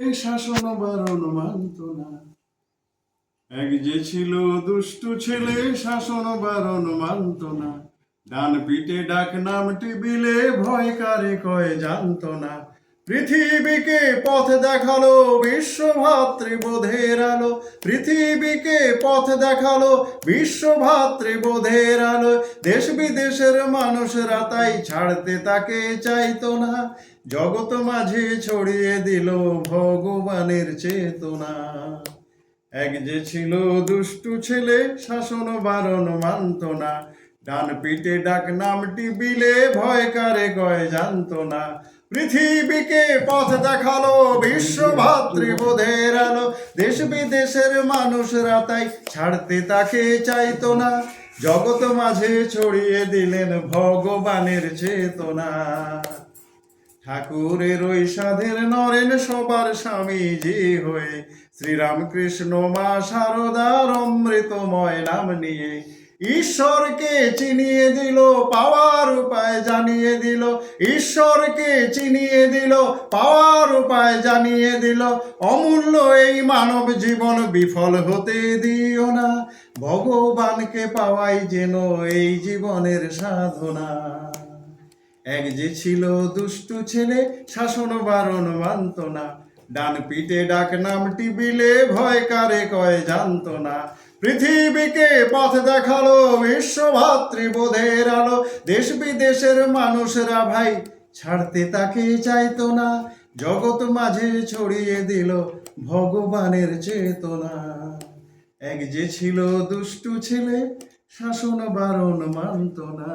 এই শাসন বারণ মানত না এক যে ছিল দুষ্টু ছেলে, শাসন বারণ মানত না। ডান পিঠে ডাক নাম টিবিলে ভয় কারে কয় জানত না। পৃথিবীকে পথ দেখাল, বিশ্বভাতৃবোধের আলো। পৃথিবীকে পথ দেখাল, বিশ্বভাতৃবোধের আলো। দেশ বিদেশের মানুষরা তাই ছাড়তে তাকে চাইতো না। জগৎ মাঝে ছড়িয়ে দিল ভগবানের চেতনা। এক যে ছিল দুষ্টু ছেলে, শাসন বারণ মানত না। ডান পিঠে ডাক নামটি বিলে ভয় কারে কয় জানত না। পৃথিবীকে পথ দেখাল বিশ্ব ভাতৃবোধের আলো। দেশ বিদেশের মানুষরা তাই ছাড়তে তাকে চাইতো না। জগৎ মাঝে ছড়িয়ে দিলেন ভগবানের চেতনা। ঠাকুরের ওই সাধের নরেন সবার স্বামীজি হয়ে শ্রীরামকৃষ্ণ মা শারদার অমৃতময় নাম নিয়ে ঈশ্বরকে চিনিয়ে দিল, পাওয়ার উপায় জানিয়ে দিল, ঈশ্বরকে চিনিয়ে দিল, পাওয়ার উপায় জানিয়ে দিল। অমূল্য এই মানব জীবন বিফল হতে দিও না, ভগবানকে পাওয়াই যেন এই জীবনের সাধনা। এক যে ছিল দুষ্টু ছেলে, শাসন বারণ মানত না। ডান পিঠে ডাক নামটি বিলে ভয় কারে কয় জানত না। পৃথিবীকে পথ দেখাল বিশ্ব ভাতৃবোধের আলো। দেশ বিদেশের মানুষরা ভাই, ছাড়তে তাকে চাইতো না। জগৎ মাঝে ছড়িয়ে দিল ভগবানের চেতনা। এক যে ছিল দুষ্টু ছেলে, শাসন বারণ মানত না।